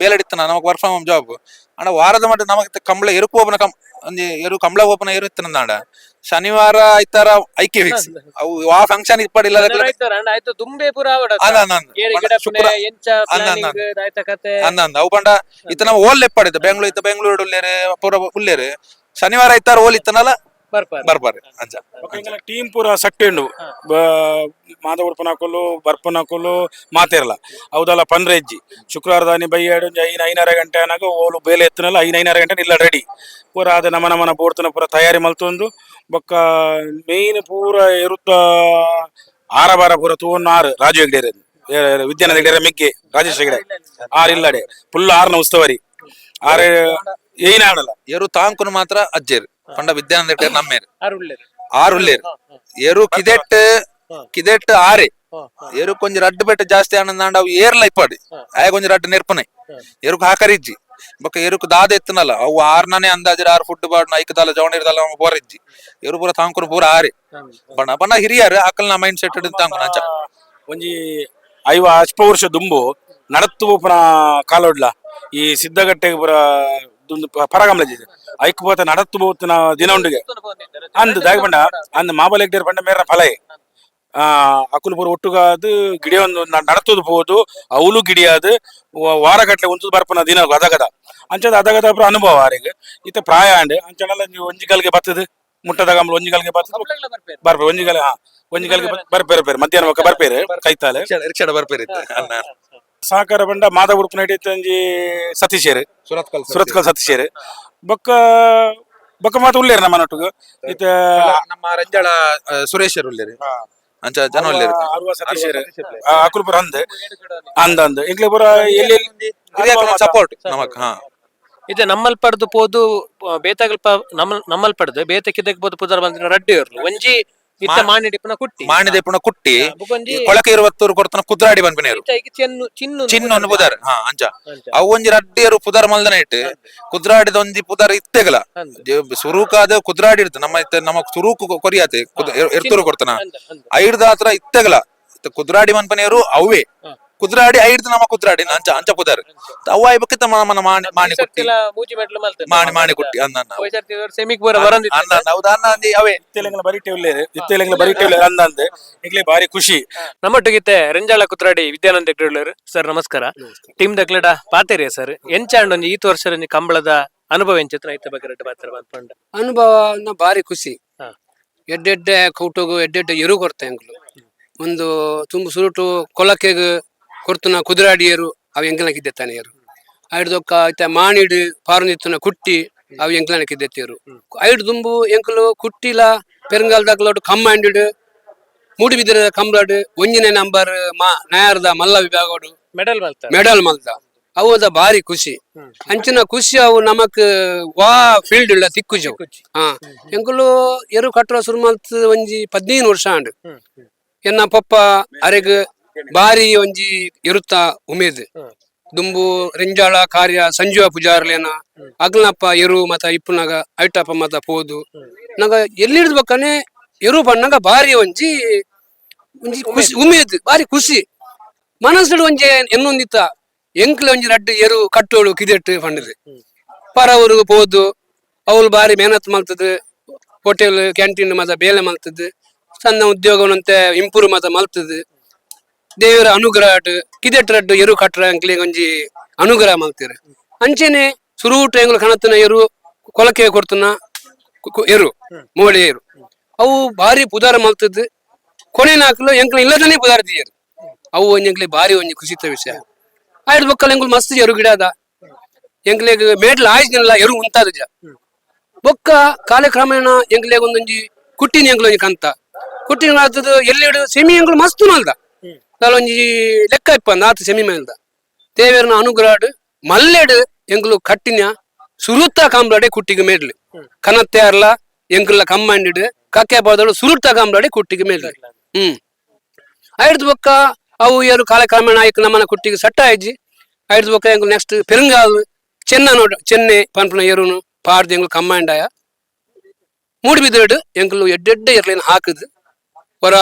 ಬೇಲಡಿತ್ತನ ನಮಗೆ ವರ್ಕ್ ಫ್ರಮ್ ಹೋಮ್ ಜಾಬ್ ಅಣ್ಣ ವಾರದ ಮಟ್ಟ ನಮಗೆ ಕಂಬಳ ಎರುಕು ಓಪನ ಕಂ ಒಂಜಿ ಎರು ಕಂಬಳ ಓಪನ ಇರುತ್ತನ ಅಣ್ಣ ಶನಿವಾರ ಐತಾರ ಐಕೆ ಫಿಕ್ಸ್ ಅವು ಆ ಫಂಕ್ಷನ್ ಇಪ್ಪಡಿಲ್ಲ ಆಯ್ತು ದುಂಬೆ ಪುರ ಅವು ಪಂಡ ಇತ್ತ ನಾವು ಓಲ್ ಎಪ್ಪಡಿದ್ದ ಬೆಂಗಳೂರು ಇತ್ತ ಬೆಂಗಳೂರು ಉಳ್ಳೇರೆ ಪೂರ ಉಳ್ಳೇರೆ ಶನಿವಾರ ಐತಾರ ಓಲ್ ಇತ್ತನಲ್ಲ ಬರ್ಬಾರಿ ಅಂಚ ಟೀಮ್ ಪೂರ ಸಟ್ಟೆಂಡು ಮಾದ ಉಡ್ಪನಾಕೊಲು ಬರ್ಪನಾಕೊಲು ಮಾತೇರಲ ಅವದಲ್ಲ ಪನ್ರೆಜ್ಜಿ ಶುಕ್ರವಾರ ದಾನಿ ಬೈಯಾಡು ಐನ್ ಐನಾರ ಗಂಟೆ ಅನ್ನಾಗ ಓಲು ಬೇಲೆ ಎತ್ತನಲ್ಲ ಐನ್ ಐನಾರ ಗಂಟೆ ಇಲ್ಲ ರೆಡಿ ಪೂರ ಅದ ನಮ ನಮನ ಬೋರ್ತನ ಪೂರ ತಯಾರಿ ಮಲ್ತೊಂದು. ಬೊಕ್ಕ ಮೇನ್ ಪೂರ ಇರುತ್ತ ಆರ ಬಾರ ಪೂರ ತೂವನ್ನ ಆರು ರಾಜು ಹೆಗ್ಡೇರೆ. ವಿದ್ಯಾನಂದ ಹೆಗ್ಡೇರೆ ಮೆಗ್ಗೆ ರಾಜೇಶ್ ಹೆಗ್ಡೆ ಆರು ಇಲ್ಲಡೆ. ಫುಲ್ ಆರ್ನ ಉಸ್ತವರಿ. ಆರು ಏನ್ ಆಡಲ್ಲ. ಎರು ತಾಂಕುನು ಮಾತ್ರ ಅಜ್ಜೇರು. ಪಂಡ ವಿದ್ಯಾನಂದ ಏರು ಆರು ಉಳ್ಳೇರು ಎರು ಕಿದೆಟ್ ಕಿದೆಟ್ ಆರೆ. ಏರು ಕೊಂಚ ರಡ್ಡು ಬೆಟ್ಟ ಜಾಸ್ತಿ ಆನಂದ ಅವು ಏರ್ಲ ಇಪ್ಪಾಡಿ. ಆಯ ಕೊಂಚ ರಡ್ಡು ನೆರ್ಪನೆ. ಏರು ಹಾಕರಿಜ್ಜಿ ಬಕ್ಕ ಎರುಕು ದಾದ ಎತ್ತನಲ್ಲ ಅವು ಆರ್ನನೆ ಅಂದಾಜಿರ ಆರು ಫುಡ್ ಬಾಡ್ ಐಕದಾಲ ಜವಣಿರ್ದಲ್ಲ ಅವ ಬೋರಿಜ್ಜಿ ಏರು ಪೂರ ತಾಂಕುನು ಪೂರ ಆರೆ. ಬಣ್ಣ ಬಣ್ಣ ಹಿರಿಯರು ಅಕಲ್ನ ಮೈಂಡ್ ಸೆಟ್ ತಾಂಕುನ ಅಂಚ ಒಂಜಿ ಐವ ಅಷ್ಟ ವರ್ಷ ದುಂಬು ನಡತ್ತು ಪುನ ಕಾಲೊಡ್ಲ. ಈ ಸಿದ್ದಗಟ್ಟೆಗೆ ಪುರ ಪರಗಮಲ ಐಕ್ ಪೋತ ನಡತ್ತು ಬೋತಿನ ದಿನ ಉಂಡಿಗೆ. ಅಂದ್ ದಾಗಿ ಪಂಡ ಅಂದ್ ಮಾಬಲೆಗ್ಡೇರ್ ಪಂಡ ಮೇರ ಫಲೈ. ಆ ಅಕುಲು ಪೂರ ಒಟ್ಟುಗಾದು ಗಿಡಿ ಒಂದು ನಡತುದು ಪೋದು ಅವಳು ಗಿಡಿಯಾದು ವಾರಗಟ್ಲೆ ಉಂತುದು ಬರ್ಪನ ದಿನ ಅದಗದ. ಅಂಚದ ಅದಗದ ಪುರ ಅನುಭವ ಆರಿಗೆ. ಇತ್ತ ಪ್ರಾಯ ಅಂಡ್ ಅಂಚನೆಲ್ಲ ನೀವು ಒಂಜಿಗಲ್ಗೆ ಬತ್ತದು ಮುಟ್ಟದ ಗಮಲ ಒಂಜಿಗಲ್ಗೆ ಬತ್ತದು. ಬರ್ಪೆ ಒಂಜಿಗಲ್ ಹಾ ಒಂಜಿಗಲ್ಗೆ ಬರ್ಬೇರೆ ಬೇರೆ ಮಧ್ಯಾಹ್ನ ಬರ್ಬೇರೆ ಬರ್ಪೇರೆ ಕೈತಾಲೆ. ಅನ್ನ ಸಹಕಾರ ಬಂಡ ಮಾದ ಉಡುಪು ನಡೀತಂಜಿ ಒಂಜಿ ಸತೀಶೇರು ಸುರತ್ಕಲ್ ಸುರತ್ಕಲ್ ಸತೀಶೇರ್ ಬೊಕ್ಕ ಬೊಕ್ಕ ಮಾತು ಉಳ್ಳೇರ್ ನಮ್ಮ ನೊಟ್ಟಿಗೆ ಇತ್ತ ನಮ್ಮ ರಂಜಾಳ ಸುರೇಶರ್ ಸುರೇಶ್ ಉಳ್ಳೇರಿ. ಅಂಚ ಜನ ಉಳ್ಳೇರಿ. ಅರುವ ಸತೀಶೇರು ಅಕುಲ್ಪುರ ಅಂದ್ ಅಂದ್ ಅಂದ್ ಇಂಕ್ಲೆ ಪುರ ಎಲ್ಲಿ ಸಪೋರ್ಟ್ ನಮಕ್ ಹಾ. ಇದೆ ನಮ್ಮಲ್ ಪಡೆದು ಪೋದು ಬೇತಾಗಲ್ಪ ನಮ್ಮ ನಮ್ಮಲ್ ಪಡೆದು ಬೇತಕ್ಕಿದ್ದಕ್ಕೆ ಪೋದು ಬೋದು ಪುದರ್ ಬಂದಿನ ರಡ್ಡಿ ಇರ್ಲು ಒಂಜಿ ಇತ್ತ ಮಾಣಿಡಿಪನ ಕುಟ್ಟಿ. ಮಾಣಿದೆ ಪುಣ ಕುಟ್ಟಿ ಬುಕೊಂಜಿ ಕೊಳಕೆ ಇರುವತ್ತೂರು ಕೊರತನ ಕುದ್ರಾಡಿ ಬಂದ್ಬಿನೇರು ಚಿನ್ನ ಚೆನ್ನು ಪುದರ್ ಹಾ ಅಂಚ ಅವೊಂಜಿ ಅವು ಒಂಜಿ ರಡ್ಡಿಯರು ಪುದರ್ ಮಲ್ದನ ಇಟ್ಟು ಕುದ್ರಾಡಿದ ಒಂಜಿ ಪುದರ್ ಇತ್ತೆಗಲ. ಸುರುಕಾದ ಕುದ್ರಾಡಿ ಇರ್ತ ನಮ್ಮ ಇತ್ತ ನಮ್ಮ ಸುರೂಕು ಕೊರಿಯಾತೆ ಕುದ್- ಎರ್- ಎರ್ತೂರು ಕೊಡ್ತಾನ. ಅಂದ, ಅಂದ. ಐಡ್ದ ಹತ್ರ ಇತ್ತೆಗಲ. ಇತ್ತ ಕುದ್ರಾಡಿ ಮನ್ಪನೆಯರು ಅವೇ. ಕುದ್ರಾಡಿ ಐಡ್ದು ನಮ್ಮ ಕುದುರಾಡಿ ಅಂಚ ಅಂಚ ಪುದರ್ ಅವ ಐಬಕ್ಕಿತ್ತ ಮನ ಮಾಣಿ ಮಾಣಿ ಕುಟ್ಟಿ. ಮಾಣಿ ಮಾಣಿ ಕುಟ್ಟಿ ಅನ್ನ ಸೆಮಿಕ್ ಬರ ಬರಂದಿತ್ತು. ಅನ್ನ ಹೌದಾ ಅನ್ನ ಅಂದಿ ಅವೇ. ಇತ್ತೆಲೆಂಗಲ ಬರಿಟೆ ಉಳ್ಳೇರು ಇತ್ತೆಲೆಂಗಲ ಬರಿಟೆ ಉಳ್ಳೇರು ಅಂದ್ ಅಂದೆ. ಇಂಕ್ಲೆ ಬಾರಿ ಖುಷಿ. ನಮ್ಮೊಟ್ಟಿಗಿತ್ತೆ ರೆಂಜಾಳ ಕುತ್ರಾಡಿ ವಿದ್ಯಾನಂದ ಹೆಗ್ಡೆಳ್ಳರು ಸರ್ ನಮಸ್ಕಾರ. ಟೀಮ್ ದಕ್ಲಡ ಪಾತೇರಿಯ ಸರ್? ಎಂಚಾಂಡ್ ಒಂಜಿ ಈ ವರ್ಷ ಕಂಬಳದ ಅನುಭವ ಎಂಚಿತ್ರ ಐತ ಬಗ್ಗೆ ರೆಡ್ಡ ಪಾತ್ರ ಬಂದ್ಪಂಡ ಅನುಭವ ಬಾರಿ ಖುಷಿ. ಹಾ. ಎಡ್ಡೆಡ್ಡೆ ಕೌಟೋಗು ಎಡ್ಡೆಡ್ಡೆ ಎರು ಕೊಡ್ತೆ ಎಂಕ್ಲು ಒಂದು ತುಂಬ ಸುರುಟು ಕೊಲಕೆಗ್ ಕೊರ್ತುನ ಕುದುರಾಡಿಯರು ಅವು ಎಂಕ್ಲನಕ್ಕಿದ್ದೆ ತಾನೆಯರು. ಐಡ್ದೊಕ್ಕ ಐತ ಮಾಣಿಡು ಪಾರುನಿತ್ತುನ ಕುಟ್ಟಿ ಅವು ಎಂಕ್ಲನಕ್ಕಿದ್ದೆತ್ತಿಯರು ಐಡ್ ದುಂಬು ಎಂಕ್ಲು ಕುಟ್ಟಿಲ ಪೆರಂಗಾಲ್ದಾಗ್ಲೋಡು ಕಮ್ಮಾಂಡಿಡು ಮೂಡಿಬಿದಿರ ಕಂಬ್ಲಾಡು ಒಂಜಿನ ನಂಬರ್ ಮಾ ನಾಯರ್ದ ಮಲ್ಲ ವಿಭಾಗೋಡು. ಮೆಡಲ್ ಮಲ್ತ. ಮೆಡಲ್ ಮಲ್ತ. ಅವು ಅದ ಬಾರಿ ಖುಷಿ. ಅಂಚಿನ ಖುಷಿ ಅವು ನಮಕ್ ವಾ ಫೀಲ್ಡ್ ಇಲ್ಲ ತಿಕ್ಕುಜು ಹಾ. ಎಂಕುಲು ಎರು ಕಟ್ಟ್ರ ಸುರ್ಮಲ್ತ ಮಲ್ತ್ ಒಂಜಿ ಪದ್ನೈದು ವರ್ಷ ಆಂಡು. ಎನ್ನ ಪಪ್ಪ ಅರೆಗ್ ಬಾರಿ ಒಂಜಿ ಇರುತ್ತ ಉಮೇದ್. ದುಂಬು ರಿಂಜಾಳ ಕಾರ್ಯ ಸಂಜೀವ ಪೂಜಾರ್ಲೇನ ಅಗ್ನಪ್ಪ ಎರು ಮತ ಇಪ್ಪುನಾಗ ಐಟಪ್ಪ ಮತ ಪೋದು. ನಗ ಎಲ್ಲಿ ಹಿಡಿದ್ಬೇಕನೆ ಎರು ಬಣ್ಣಗ ಬಾರಿ ಒಂಜಿ ಒಂಜಿ ಖುಷಿ ಉಮೇದ್ ಬಾರಿ ಖುಷಿ. ಮನಸ್ಸು ಒಂಜಿ ಎನ್ನೊಂದಿತ್ತ ಎಂಕ್ಲ ಒಂಜಿ ರಡ್ಡು ಎರು ಕಟ್ಟೋಳು ಕಿದೆಟ್ಟು ಪಂಡದು. ಪರವರು ಪೋದು ಅವಳು ಬಾರಿ ಮೆಹನತ್ ಮಲ್ತದ್ದು ಹೋಟೆಲ್ ಕ್ಯಾಂಟೀನ್ ಮತ ಬೇಲೆ ಮಲ್ತದ ಸಣ್ಣ ಉದ್ಯೋಗ ಇಂಪ್ರೂವ್ ಮತ ಮಲ್ತದ್ದು ದೇವರ ಅನುಗ್ರಹ ಕಿದೆಟ್ ರಡ್ಡು ಎರು ಕಟ್ರ ಅಂಕ್ಲಿ ಒಂಜಿ ಅನುಗ್ರಹ ಮಾಡ್ತೀರ ಅಂಚೆನೆ ಸುರು ಟೈಂಗ್ಲ ಕಣತನ ಎರು ಕೊಲಕೆ ಕೊಡ್ತನ ಎರು ಮೋಳಿ ಎರು. ಅವು ಭಾರಿ ಪುದಾರ ಮಾಡ್ತದ. ಕೊನೆ ನಾಲ್ಕು ಎಂಕ್ಲು ಇಲ್ಲದನೇ ಪುದಾರ ದಿಯರು. ಅವು ಒಂಜಿ ಎಂಕ್ಲೆ ಭಾರಿ ಒಂಜಿ ಖುಷಿತ ವಿಷಯ. ಆಯ್ತು ಬೊಕ್ಕಲ್ ಎಂಕ್ಲು ಮಸ್ತ್ ಎರು ಗಿಡ ಅದ. ಎಂಕ್ಲೆಗ್ ಮೇಡ್ಲ ಆಯ್ಜಿನಲ್ಲ ಎರು ಉಂತಾದ ಬೊಕ್ಕ ಕಾಲಕ್ರಮೇಣ ಎಂಕ್ಲೆಗ್ ಒಂದೊಂಜಿ ಕುಟ್ಟಿನ ಎಂಕ್ಲು ಒಂಜಿ ಕಂತ. ಕುಟ್ಟಿನ ಎಲ್ಲಿ ಸೆಮಿ ಎಂಕ್ಲು ಮಸ್ತ್ ಮಲ್ದ. ಒಂಜಿ ಲೆಕ್ಕ இப்போ ಮೇಲ್ದ ದೇವೇರನ ಅನುಗ್ರಹ ಮಲ್ಲೆಡ್ ಎಂಕ್ಲು ಕಟ್ಟಿನ ಸುರುತ್ತ ಕಾಂಬ್ಲಾಡೆ ಕುಟ್ಟಿಗೆ ಮೇಡ್ಲು ಕನತ್ತೆ ಅರ್ಲ ಎಂಕ್ಲ ಕಮ್ಮಂಡಿಡ್ ಕಕ್ಕೆ ಬಾದಳು ಸುರುತ್ತ ಕಾಂಬ್ಲಾಡೆ ಕುಟ್ಟಿಗೆ ಮೇಡ್ಲು ಹ್ಮ್. ಐಡ್ದು ಬೊಕ್ಕ ಅವು ಏರು ಕಾಲಕ್ರಮೇಣ ಆಯ್ಕೆ ನಮ್ಮನ ಕುಟ್ಟಿಗೆ ಸಟ್ಟ ಆಯ್ಜಿ. ಐಡ್ದು ಬೊಕ್ಕ ಎಂಕ್ಲು ನೆಕ್ಸ್ಟ್ ಪೆರಂಗಾಲು, ಚೆನ್ನ ನೋಡ, ಚೆನ್ನೈ ಪನ್ಪುನ ಏರುನು ಪಾಡ್ದು ಎಂಕ್ಲು ಕಮ್ಮಾಂಡಾಯ ಮೂಡಿಬಿದ್ರಡು ಎಂಕ್ಲು ಎಡ್ಡೆಡ್ಡೆ ಇರ್ಲೇನು ಹಾಕುದು. ಹೊರ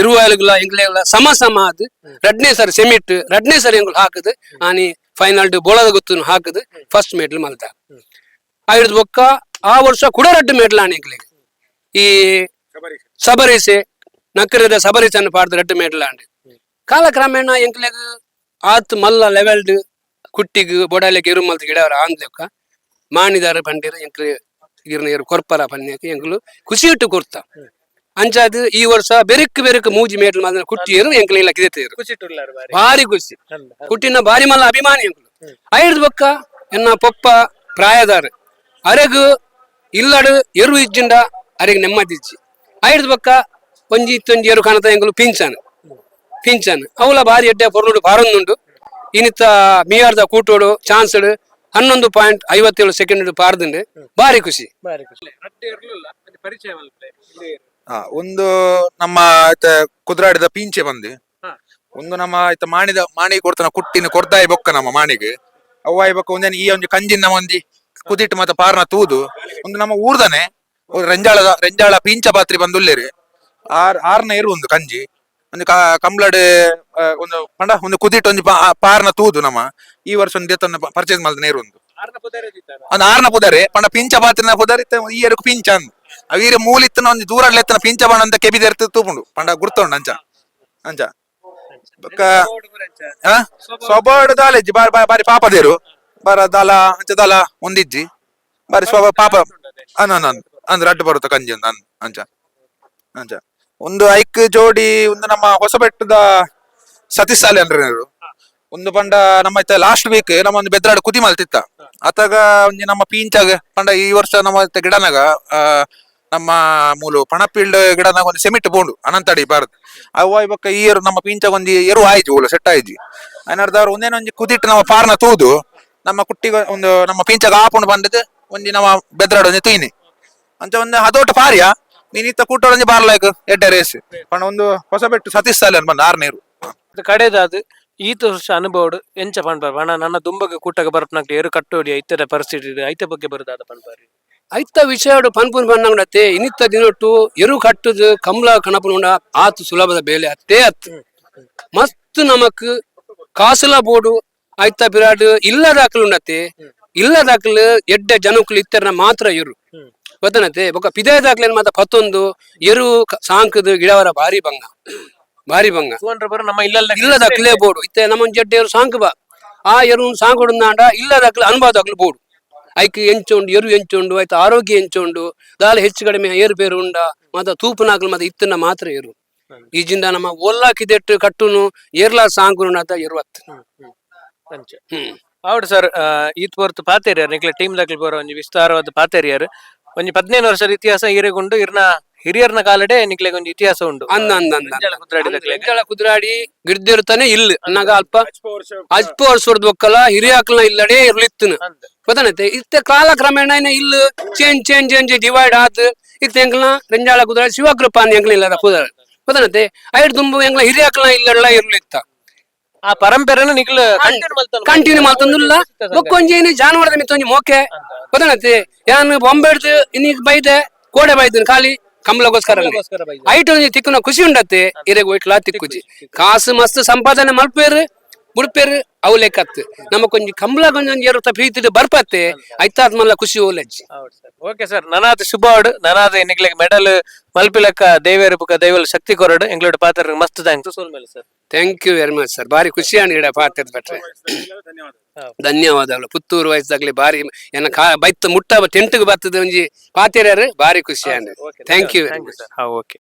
ಇರುವಾಯಲುಗಳ ಎಂಗ್ಲೆಗಳ ಸಮ ಸಮ அது ರಡ್ನೇ சார் ಸೆಮಿಟ್ ರಡ್ನೇ சார் எங்களுக்கு ಹಾಕುದು. ಆನಿ ಫೈನಲ್ ಬೋಳದ ಗೊತ್ತು ಹಾಕುದು ಫಸ್ಟ್ ಮೆಡ್ಲ್ ಮಲ್ತ. ಆಯ್ದು ಬೊಕ್ಕ ಆ ವರ್ಷ ಕೂಡ ರಡ್ಡು ಮೇಟ್ ಆನೆ ಎಂಗ್ಲಿಗೆ ಈ ಸಬರಿಸೆ ನಕ್ಕರದ ಸಬರಿಸನ್ನು ಪಾಡ್ದು ರಡ್ಡು ಮೆಡ್ಲ್ ಆಂಡ್. ಕಾಲಕ್ರಮೇಣ ಎಂಕ್ಲೆಗ್ ಆತ್ ಮಲ್ಲ ಲೆವೆಲ್ಡ್ ಕುಟ್ಟಿಗ್ ಬೊಡಲೆಗ್ ಇರು ಮಲ್ತ ಗಿಡವರ ಆಂದ್ಲೆಕ್ಕ ಮಾಣಿದಾರ ಪಂಡಿರ ಎಂಕ್ಲು ಗಿರ್ನ ಇರು ಕೊರ್ಪರ ಪನ್ಯಕ್ಕೆ ಎಂಕ್ಲು ಖುಷಿ ಇಟ್ಟು ಕೊರ್ತ. ಅಂಚಾದ್ ಈ ವರ್ಷ ಬೆರಕ್ ಬೆರಕ್ ಮೂಜಿ ಮೇಟ್ಲು ಮಾತ್ರ ಕುಟ್ಟಿಯರು ಎಂಕಲೆಲ್ಲ ಬಾರಿ ಭಾರಿ. ಖುಷಿ ಕುಟ್ಟಿನ ಬಾರಿ ಮಲ್ಲ ಅಭಿಮಾನಿ ಎಂಕಲು ಐಡ್ ಬೊಕ್ಕ ಎನ್ನ ಪೊಪ್ಪ ಪ್ರಾಯದಾರ. ಅರೆಗು ಇಲ್ಲಡು ಎರು ಇಜ್ಜಿಂಡ ಅರೆಗ್ ನೆಮ್ಮದಿಜ್ಜಿ ಐಡ್ ಬೊಕ್ಕ ಒಂಜಿ ಇತ್ತೊಂಜಿ ಎರು ಕಾಣತ ಎಂಕಲು ಪಿಂಚನ್. ಪಿಂಚನ್. ಅವಲ ಬಾರಿ ಎಡ್ಡೆ ಪೊರ್ಲುಡು ಬಾರೊಂದುಂಡು ಇನಿತ್ತ ಮಿಯಾರ್ದ ಕೂಟೋಡು ಚಾನ್ಸ್ಡ್ ಹನ್ನೊಂದು ಪಾಯಿಂಟ್ ಐವತ್ತೇಳು ಸೆಕೆಂಡ್ ಪಾರ್ದುಂಡು. ಭಾರಿ ಖುಷಿ. ಬಾರಿ ಖುಷಿ. ಪರಿಚಯ ಆ, ಒಂದು ನಮ್ಮ ಆಯ್ತ ಕುದುರಾಡಿದ ಪೀಂಚೆ ಬಂದು. ಹಾ. ಒಂದು ನಮ್ಮ ಆಯ್ತ ಮಾಣಿದ ಮಾಣಿ ಕೊಡ್ತಾನ ಕುಟ್ಟಿನ ಕೊರ್ದಾಯಿ ಬೊಕ್ಕ ನಮ್ಮ ಮಾಣಿಗೆ. ಅವ್ವಾಯಿ ಬೊಕ್ಕ ಒಂದೇನು ಈ ಒಂದು ಕಂಜಿನ ಒಂಜಿ ಕುದಿಟ್ಟು ಮತ್ತೆ ಪಾರ್ನ ತೂದು. ಒಂದು ನಮ್ಮ ಊರ್ದನೆ ಒಂದು ರಂಜಾಳ ರೆಂಜಾಳ ಪೀಂಚ ಪಾತ್ರಿ ಬಂದುಲ್ಲೇರಿ. ಆರ್ ಆರ್ನ ಇರು ಒಂದು ಕಂಜಿ. ಒಂದು ಕ- ಕಂಬ್ಳಡ್ ಆ, ಒಂದು ಪಂಡ ಒಂದು ಕುದಿಟ್ಟು ಒಂದು ಪಾ- ಪಾರ್ನ ತೂದು ನಮ್ಮ. ಈ ವರ್ಷ ಒಂದು ದೇತನ ಪರ್ಚೇಸ್ ಮಾಡಿದ ನೀರು ಒಂದು. ಆರ್ನ ಪುದಾರ ಒಂದು ಆರ್ನ ಪುದರೆ ಪಂಡ ಪಿಂಚ ಪಾತ್ರಿನ ಪುದಾರಿ ಈ ಎರಡು ಪಿಂಚ ಅಂದ್. ಅವೀರ ಮೂಲಿತ್ತನ ಒಂದು ದೂರ ಎತ್ತನ ಪಿಂಚ ಬಣ್ಣ ಅಂತ ಕೆಬಿದೆರ್ತು ತೂಪುಂಡು. ಪಂಡ ಗುರ್ತುಂಡು ಅಂಚ ಅಂಚ ಬೊಕ್ಕ? ಸ್ವಭಾವಡ್ ದಾಲೆಜ್ಜಿ ಬಾರಿ, ಬಾರಿ- ಬಾರಿ ಪಾಪದೇರು ಬಾರ ದಾಲ, ಅಂಚ ದಾಲ ಒಂದಿಜ್ಜಿ. ಬಾರಿ ಸ್ವಭಾವ ಪಾಪ. ಅನ್ನ ಅಂದ್ರೆ ಅಡ್ಡು ಬರುತ್ತ ಕಂಜಿ ಅಂತ ಅಂಚ. ಅಂಚ. ಒಂದು ಐಕ್ ಜೋಡಿ, ಒಂದು ನಮ್ಮ ಹೊಸಬೆಟ್ಟದ ಸತೀಶ್ ಸಾಲೆ ಅಂದ್ರೆ ಒಂದು ಪಂಡ ನಮ್ಮ ಇತ್ತ ಲಾಸ್ಟ್ ವೀಕ್ ನಮ್ಮ ಒಂದು ಬೆದ್ರಾಡ್ ಕುದಿ ಮಲ್ತಿತ್ತ ಅತಗ ಒಂದು ನಮ್ಮ ಪೀಂಚಾಗ, ಪಂಡ ಈ ವರ್ಷ ನಮ್ಮ ಗಿಡನಾಗ ನಮ್ಮ ಮೂಲು ಪಣಪಿಲ್ಡ್ ಗಿಡನಾಗ ಒಂದು ಸೆಮಿಟ್ ಬೋಂಡು, ಅನಂತಡಿ ಬಾರ್ ಅವ ಇವಾಗ ಈ ಏರು ನಮ್ಮ ಪಿಂಚ ಒಂದು ಎರು ಆಯ್ತು ಓಲು ಸೆಟ್ ಆಯ್ಜಿ ಅನ್ನರ್ದವ್ರು ಒಂದೇನೊಂದು ಕುದಿಟ್ಟು ನಮ್ಮ ಪಾರ್ನ ತೂದು, ನಮ್ಮ ಕುಟ್ಟಿಗ ಒಂದು ನಮ್ಮ ಪೀಂಚಾಗ ಆಪುಂಡು ಬಂದದ್ದು ಒಂಜಿ ನಮ್ಮ ಬೆದ್ರಾಡ ಒಂದು ತೀನಿ ಅಂತ ಒಂದು ಅದೋಟ ಪಾರ್ಯ, ನೀನ್ ಇತ್ತ ಕೂಟೋಡ್ ಒಂಜಿ ಬಾರ್ಲಾಯ್ಕ ಎಡ್ಡೆ ರೇಸ್. ಪಣ ಒಂದು ಹೊಸ ಬೆಟ್ಟು, ಸತೀಶ್ ಬಂದು ಬಂದ ಅದು ಕಡೆದಾದು, ಈತ ವರ್ಷ ಅನುಭವಡು, ಎಂಚ ಪಣ್ಬಾರ ಪಣ, ನನ್ನ ದುಂಬಗ ಕೂಟಗ ಬರ್ಪನಾಗ್ಲಿ, ಏರು ಕಟ್ಟೋಡಿ, ಐತದ ಪರಿಸ್ಥಿತಿ, ಐತೆ ಬಗ್ಗೆ ಬರುದಾದ ಪನ್ಪಾರಿ ಐತ ವಿಷಯಡು ಪನ್ಪುನ್ ಪನ್ನಂಗಡತೆ ಇನಿತ್ತ ದಿನೊಟ್ಟು ಎರು ಕಟ್ಟುದು ಕಮಲ ಕಣಪನುಂಡ ಆತು ಸುಲಭದ ಬೇಲೆ. ಅತ್ತೇ ಅತ್ ಮಸ್ತ್ ನಮಕ್ ಕಾಸಲ ಬೋಡು ಐತ ಬಿರಾಡು ಇಲ್ಲ ದಾಖಲು ಉಂಡತೆ ಇಲ್ಲ ದಾಖಲು ಎಡ್ಡೆ ಜನಕ್ಕಲು ಇತ್ತರ ಮಾತ್ರ ಇರು. ಗೊತ್ತನತೆ ಬೊಕ ಪಿದೇ ದಾಖಲೆ ಮಾತ? ಪತ್ತೊಂದು ಎರು ಸಾಂಕದ ಗಿಡವರ ಭಾರಿ ಭಂಗ. ಭಾರಿ ಭಂಗ. ಟೂ ಹಂಡ್ರೆಡ್ ಬರೋ ನಮ್ಮ ಇಲ್ಲಲ್ಲ ಇಲ್ಲ ದಾಖಲೆ ಬೋಡು. ಇತ್ತೆ ನಮ್ಮ ಜಡ್ಡೆ ಸಾಂಕ ಬಾ. ಆ ಎರು ಸಾಂಕ್ ಹೊಡೆದಾಂಡ ಇಲ್ಲ ದಾಖಲೆ ಅನುಭವ ದಾಖಲು ಬೋಡು. ಐಕ್ ಎಂಚುಂಡು ಎರು ಎಂಚುಂಡು ಆಯ್ತು ಆರೋಗ್ಯ ಎಂಚುಂಡು ದಾಲ ಹೆಚ್ಚು ಕಡಿಮೆ ಏರು ಬೇರು ಉಂಡ ಮತ್ತ ತೂಪುನಾಗ್ಲು ಮತ್ತೆ ಇತ್ತನ ಮಾತ್ರ ಏರು. ಈಜಿಂದ ನಮ್ಮ ಒಲ್ಲಾಕಿದೆಟ್ಟು ಕಟ್ಟುನು ಏರ್ಲಾ ಸಾಂಗು ಅಂತ ಹ್ಮ್ ಹೌದು ಸರ್ ಈತ್ ಹೊರ್ತು ಪಾತೇರಿಯರ್ ನಿಕ್ಲೆ ಟೀಮ್ ದಾಖಲೆ ಬರೋ ಒಂಜಿ ವಿಸ್ತಾರವಾದ ಪಾತೇರಿಯರ್. ಒಂಜಿ ಪದಿನೈದು ವರ್ಷದ ಇತಿಹಾಸ ಹಿರೇಗುಂಡು ಇರ್ನ ಹಿರಿಯರ್ನ ಕಾಲಡೆ ನಿಕ್ಲೆ ಒಂದು ಇತಿಹಾಸ ಉಂಡು. ಅಂದ ಅಂದ ಅಂದ ಕುದ್ರಾಡಿ ಗಿಡ್ದಿರ್ತಾನೆ ಇಲ್ಲ ಅನ್ನಗ ಅಲ್ಪ ಅಜ್ಪ ವರ್ಷದ ಒಕ್ಕಲ ಹಿರಿಯಾಕಲ್ನ ಇಲ್ಲಡೆ ಇರ್ಲಿತ್ತನ. ಗೊತ್ತಾನೈತೆ ಇತ್ತೆ ಕಾಲ ಕ್ರಮೇಣ ಇಲ್ಲ ಚೇಂಜ್ ಚೇಂಜ್ ಚೇಂಜ್ ಡಿವೈಡ್ ಆತ್ ಇತ್ತ ಎಂಕ್ಲ ರೆಂಜಾಳ ಕುದುರಾಡಿ ಶಿವಕೃಪಾನ್ ಎಂಕ್ಲ ಇಲ್ಲ ಕುದುರ ಗೊತ್ತಾನತ್ತೆ ಐಡ್ ತುಂಬು ಎಂಗ್ಲ ಹಿರಿಯಕ್ಲ ಇಲ್ಲೆಲ್ಲ ಇರ್ಲಿತ್ತ ಆ ಪರಂಪರೆನ ನಿಖಿಲ್ ಕಂಟಿನ್ಯೂ ಮಾಡ್ತಂದಿಲ್ಲ ಕಂಟಿನ್ಯೂ ಏನು ಬೊಕ್ಕೊಂಜಿ ಜಾನುವಾರದ ಮಿತ್ತೊಂಜಿ ಮೋಕೆ. ಗೊತ್ತಾನತ್ತೆ ಯಾನ್ ಬೊಂಬೆಡ್ದು ಇನ್ನೀಗ ಬೈದೆ ಕೋಡೆ ಬೈದನ್ ಖಾಲಿ ಕಂಬಳಗೋಸ್ಕರ ಐಟ್ ಒಂಜಿ ತಿಕ್ಕುನ ಖುಷಿ ಉಂಡತ್ತೆ. ಇರೆಗ್ ಒಯ್ಟ್ಲಾ ತಿಕ್ಕುಜಿ. ಕಾಸು ಮಸ್ತ್ ಸಂಪಾದನೆ ಮಲ್ಪೇರು ಬುಡ್ಪೇರು ಅವು ಲೆಕ್ಕತ್ತು ನಮಕೊಂಜಿ ಕಂಬಳ ಗೊಂಜೊಂಜಿ ಏರುತ್ತ ಪ್ರೀತಿಡ್ ಬರ್ಪತ್ತೆ ಐತಾತ್ ಮಲ್ಲ ಖುಷಿ ಓಲಜ್ಜಿ. Okay sir. ನನಾದ ಶುಭವಾಡು ನನಾದ ನಿಕ್ಲೆಗ್ ಮೆಡಲ್ ಮಲ್ಪಿಲಕ್ಕ ದೇವೇರು ಬುಕ್ಕ ದೈವಲ್ ಶಕ್ತಿ ಕೊರಡು ಎಂಗ್ಲೋಡ್ ಪಾತ್ರ ಮಸ್ತ್ ಥ್ಯಾಂಕ್ಸ್ ಸೋಲ್ ಮೇಲೆ sir. Thank you very much sir ಬಾರಿ ಖುಷಿ ಆಂಡ್ ಪಾತ್ರ ಬಟ್ರೆ ಧನ್ಯವಾದಗಳು. ಪುತ್ತೂರು ವಯಸ್ಸಾಗ್ಲಿ ಬಾರಿ ಏನ ಕಾ ಬೈತ್ ಮುಟ್ಟ ಟೆಂಟ್ಗೆ ಬರ್ತದೆ ಒಂಜಿ ಪಾತಿರ್ಯಾರು ಬಾರಿ ಖುಷಿ and thank you very much okay.